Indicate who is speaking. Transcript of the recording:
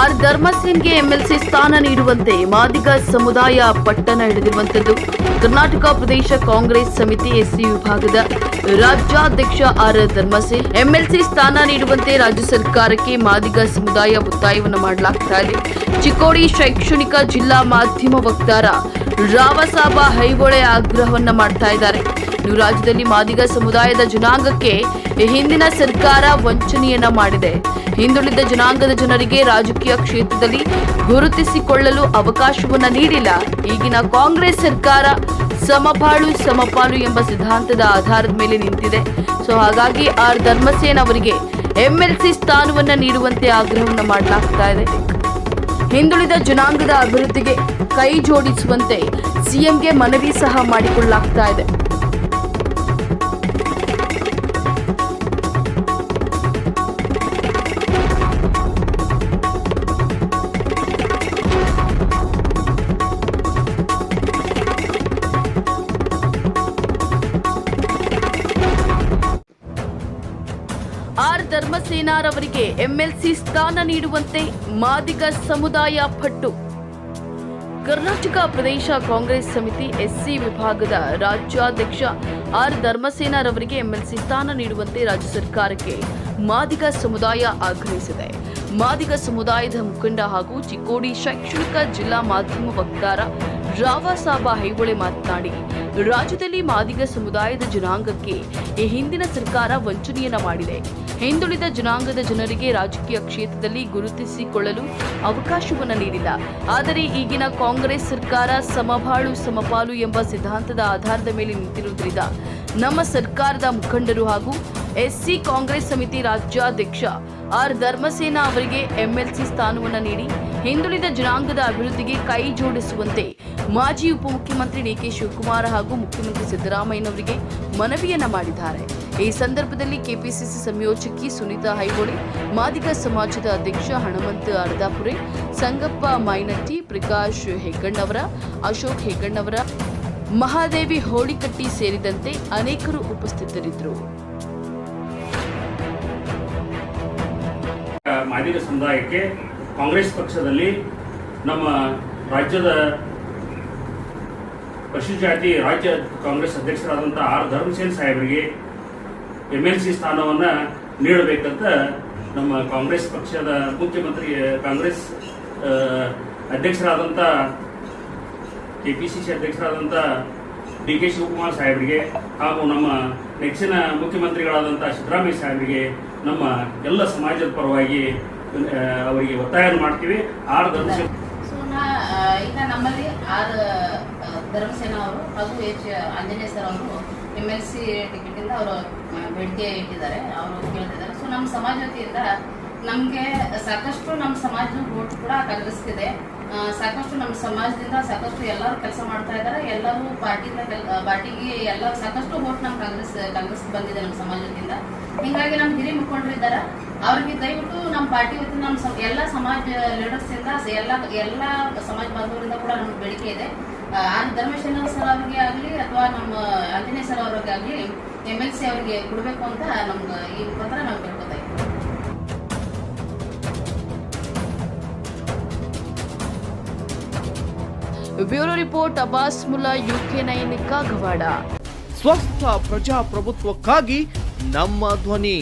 Speaker 1: R ಧರ್ಮಸೇನ್ಗೆ MLC ಸ್ಥಾನ ನೀಡುವಂತೆ ಮಾದಿಗ ಸಮುದಾಯ ಪಟ್ಟಣ ಹಿಡಿದಿರುವಂತದ್ದು ಕರ್ನಾಟಕ ಪ್ರದೇಶ ಕಾಂಗ್ರೆಸ್ ಸಮಿತಿ ಎಸ್ಸಿ ವಿಭಾಗದ ರಾಜ್ಯಾಧ್ಯಕ್ಷ ಆರ್ ಧರ್ಮಸೇನ್ ಎಂಎಲ್ಸಿ ಸ್ಥಾನ ನೀಡುವಂತೆ ರಾಜ್ಯ ಸರ್ಕಾರಕ್ಕೆ ಮಾದಿಗ ಸಮುದಾಯ ಒತ್ತಾಯವನ್ನು ಮಾಡಲಾಗ್ತಾ ಇದೆ. ಚಿಕ್ಕೋಡಿ ಶೈಕ್ಷಣಿಕ ಜಿಲ್ಲಾ ಮಾಧ್ಯಮ ವಕ್ತಾರ ರಾವಸಾಬ ಹೈಗೊಳೆ ಆಗ್ರಹವನ್ನ ಮಾಡ್ತಾ ಇದ್ದಾರೆ. ಇನ್ನು ರಾಜ್ಯದಲ್ಲಿ ಮಾದಿಗ ಸಮುದಾಯದ ಜನಾಂಗಕ್ಕೆ ಹಿಂದಿನ ಸರ್ಕಾರ ವಂಚನೆಯನ್ನ ಮಾಡಿದೆ. ಹಿಂದುಳಿದ ಜನಾಂಗದ ಜನರಿಗೆ ರಾಜಕೀಯ ಕ್ಷೇತ್ರದಲ್ಲಿ ಗುರುತಿಸಿಕೊಳ್ಳಲು ಅವಕಾಶವನ್ನ ನೀಡಿಲ್ಲ. ಈಗಿನ ಕಾಂಗ್ರೆಸ್ ಸರ್ಕಾರ ಸಮಪಾಳು ಸಮಪಾಲು ಎಂಬ ಸಿದ್ಧಾಂತದ ಆಧಾರದ ಮೇಲೆ ನಿಂತಿದೆ. ಸೊ ಹಾಗಾಗಿ ಆರ್ ಧರ್ಮಸೇನ್ ಅವರಿಗೆ ಎಂಎಲ್ಸಿ ಸ್ಥಾನವನ್ನ ನೀಡುವಂತೆ ಆಗ್ರಹವನ್ನ ಮಾಡಲಾಗ್ತಾ ಇದೆ. ಹಿಂದುಳಿದ ಜನಾಂಗದ ಅಭಿವೃದ್ಧಿಗೆ ಕೈ ಜೋಡಿಸುವಂತೆ ಸಿಎಂಗೆ ಮನವಿ ಸಹ ಮಾಡಿಕೊಳ್ಳಲಾಗ್ತಾ ಇದೆ. ಅವರಿಗೆ ಎಂಎಲ್ಸಿ ಸ್ಥಾನ ನೀಡುವಂತೆ ಮಾದಿಗ ಸಮುದಾಯ ಪಟ್ಟು. ಕರ್ನಾಟಕ ಪ್ರದೇಶ ಕಾಂಗ್ರೆಸ್ ಸಮಿತಿ ಎಸ್ಸಿ ವಿಭಾಗದ ರಾಜ್ಯಾಧ್ಯಕ್ಷ ಆರ್ ಧರ್ಮಸೇನಾರವರಿಗೆ ಎಂಎಲ್ಸಿ ಸ್ಥಾನ ನೀಡುವಂತೆ ರಾಜ್ಯ ಸರ್ಕಾರಕ್ಕೆ ಮಾದಿಗ ಸಮುದಾಯ ಆಗ್ರಹಿಸಿದೆ. ಮಾದಿಗ ಸಮುದಾಯದ ಮುಖಂಡ ಹಾಗೂ ಚಿಕ್ಕೋಡಿ ಶೈಕ್ಷಣಿಕ ಜಿಲ್ಲಾ ಮಾಧ್ಯಮ ವಕ್ತಾರ ರಾವಸಾಬ ಹೈಗೊಳೆ ಮಾತನಾಡಿ, ರಾಜ್ಯದಲ್ಲಿ ಮಾದಿಗ ಸಮುದಾಯದ ಜನಾಂಗಕ್ಕೆ ಈ ಹಿಂದಿನ ಸರ್ಕಾರ ವಂಚನೆಯನ್ನ ಮಾಡಿದೆ. ಹಿಂದುಳಿದ ಜನಾಂಗದ ಜನರಿಗೆ ರಾಜಕೀಯ ಕ್ಷೇತ್ರದಲ್ಲಿ ಗುರುತಿಸಿಕೊಳ್ಳಲು ಅವಕಾಶವನ್ನು ನೀಡಿಲ್ಲ. ಆದರೆ ಈಗಿನ ಕಾಂಗ್ರೆಸ್ ಸರ್ಕಾರ ಸಮಬಾಳು ಸಮಪಾಲು ಎಂಬ ಸಿದ್ಧಾಂತದ ಆಧಾರದ ಮೇಲೆ ನಿಂತಿರುವುದರಿಂದ ನಮ್ಮ ಸರ್ಕಾರದ ಮುಖಂಡರು ಹಾಗೂ ಎಸ್ಸಿ ಕಾಂಗ್ರೆಸ್ ಸಮಿತಿ ರಾಜ್ಯಾಧ್ಯಕ್ಷ ಆರ್ ಧರ್ಮಸೇನಾ ಅವರಿಗೆ ಎಂಎಲ್ಸಿ ಸ್ಥಾನವನ್ನು ನೀಡಿ ಹಿಂದುಳಿದ ಜನಾಂಗದ ಅಭಿವೃದ್ಧಿಗೆ ಕೈ ಜೋಡಿಸುವಂತೆ ಮಾಜಿ ಉಪಮುಖ್ಯಮಂತ್ರಿ ಡಿಕೆ ಶಿವಕುಮಾರ್ ಹಾಗೂ ಮುಖ್ಯಮಂತ್ರಿ ಸಿದ್ದರಾಮಯ್ಯನವರಿಗೆ ಮನವಿಯನ್ನ ಮಾಡಿದ್ದಾರೆ. ಈ ಸಂದರ್ಭದಲ್ಲಿ ಕೆಪಿಸಿಸಿ ಸಂಯೋಜಕಿ ಸುನೀತಾ ಹೈಗೋಳಿ, ಮಾದಿಗ ಸಮಾಜದ ಅಧ್ಯಕ್ಷ ಹಣಮಂತ ಅರ್ಧಾಪುರೆ ಸಂಗಪ್ಪ ಮೈನಟ್ಟಿ, ಪ್ರಕಾಶ್ ಹೆಗ್ಗಣ್ಣವರ ಅಶೋಕ್ ಹೆಗ್ಗಣ್ಣವರ ಮಹಾದೇವಿ ಹೋಳಿಕಟ್ಟಿ ಸೇರಿದಂತೆ ಅನೇಕರು ಉಪಸ್ಥಿತರಿದ್ದರು.
Speaker 2: ಮಾದಿಗ ಸಮುದಾಯಕ್ಕೆ ಕಾಂಗ್ರೆಸ್ ಪಕ್ಷದಲ್ಲಿ ನಮ್ಮ ರಾಜ್ಯದ ಪಶುಜಾತಿ ರಾಜ್ಯ ಕಾಂಗ್ರೆಸ್ ಅಧ್ಯಕ್ಷರಾದಂಥ ಆರ್ ಧರ್ಮಸೇನ್ ಸಾಹೇಬರಿಗೆ ಎಂ ಎಲ್ ಸಿ ಸ್ಥಾನವನ್ನು ನೀಡಬೇಕಂತ ನಮ್ಮ ಕಾಂಗ್ರೆಸ್ ಪಕ್ಷದ ಮುಖ್ಯಮಂತ್ರಿ ಕಾಂಗ್ರೆಸ್ ಅಧ್ಯಕ್ಷರಾದಂಥ ಕೆ ಪಿ ಸಿ ಸಿ ಅಧ್ಯಕ್ಷರಾದಂಥ ಡಿ ಕೆ ಶಿವಕುಮಾರ್ ಸಾಹೇಬರಿಗೆ ಹಾಗೂ ನಮ್ಮ ನೆಚ್ಚಿನ ಮುಖ್ಯಮಂತ್ರಿಗಳಾದಂಥ ಸಿದ್ದರಾಮಯ್ಯ ಸಾಹೇಬರಿಗೆ ನಮ್ಮ ಎಲ್ಲ ಸಮಾಜದ ಪರವಾಗಿ ಅವರಿಗೆ ಒತ್ತಾಯ ಮಾಡ್ತೀವಿ. ಆರ್ ಧರ್ಮಸೇನ
Speaker 3: ಸೊ ನಾ ಆ, ಈಗ ನಮ್ಮಲ್ಲಿ ಆರ್ ಧರ್ಮಸೇನಾ ಅವರು ಹಾಗೂ ಎಚ್, ಆಂಜನೇಯ ಸರ್ ಅವರು ಎಂ ಎಲ್ ಸಿ ಟಿಕೆಟಿಂದ ಅವರು ಬೇಡಿಕೆ ಇಟ್ಟಿದ್ದಾರೆ. ಅವರು ಕೇಳ್ತಿದ್ದಾರೆ. ಸೊ ನಮ್ಮ ಸಮಾಜ ವತಿಯಿಂದ ನಮಗೆ ಸಾಕಷ್ಟು ನಮ್ಮ ಸಮಾಜದ ಓಟ್ ಕೂಡ ಕಲಿಸ್ತಿದೆ ಸಾಕಷ್ಟು ನಮ್ಮ ಸಮಾಜದಿಂದ ಸಾಕಷ್ಟು ಎಲ್ಲರೂ ಕೆಲಸ ಮಾಡ್ತಾ ಇದ್ದಾರೆ. ಎಲ್ಲರೂ ಪಾರ್ಟಿಯಿಂದ ಪಾರ್ಟಿಗೆ ಎಲ್ಲ ಸಾಕಷ್ಟು ಓಟ್ ನಮ್ಮ ಕಾಂಗ್ರೆಸ್ ಕಾಂಗ್ರೆಸ್ ಬಂದಿದೆ ನಮ್ಮ ಸಮಾಜದಿಂದ. ಹಿಂಗಾಗಿ ನಮ್ಮ ಹಿರಿಯ ಮುಖಂಡರು ಇದ್ದಾರೆ. ಅವ್ರಿಗೆ ದಯವಿಟ್ಟು ನಮ್ಮ ಪಾರ್ಟಿ ವತಿಯಿಂದ ನಮ್ಮ ಎಲ್ಲ ಸಮಾಜ ಲೀಡರ್ಸ್ ಇಂದ ಎಲ್ಲ ಎಲ್ಲ ಸಮಾಜ ಬಾಂಧವರಿಂದ ಕೂಡ ನಮ್ಗೆ ಬೇಡಿಕೆ ಇದೆ. ಆನ್ ಧರ್ಮೇಶ್ವರ ಸರ್ ಅವ್ರಿಗೆ ಆಗಲಿ ಅಥವಾ ನಮ್ಮ ಆಂಜನೇಯ ಸರ್ ಅವ್ರಿಗೆ ಆಗಲಿ ಎಂ ಎಲ್ ಸಿ ಅವರಿಗೆ ಕೊಡಬೇಕು ಅಂತ ನಮ್ಗೆ ಈ ಮುಖಾಂತರ ನಾವು ಕೇಳ್ಕೊತಾ
Speaker 1: bureau report Abbas Mulla UK nine Kagwad
Speaker 4: ಸ್ವಸ್ಥ ಪ್ರಜಾಪ್ರಭುತ್ವಕ್ಕಾಗಿ ನಮ್ಮ ಧ್ವನಿ.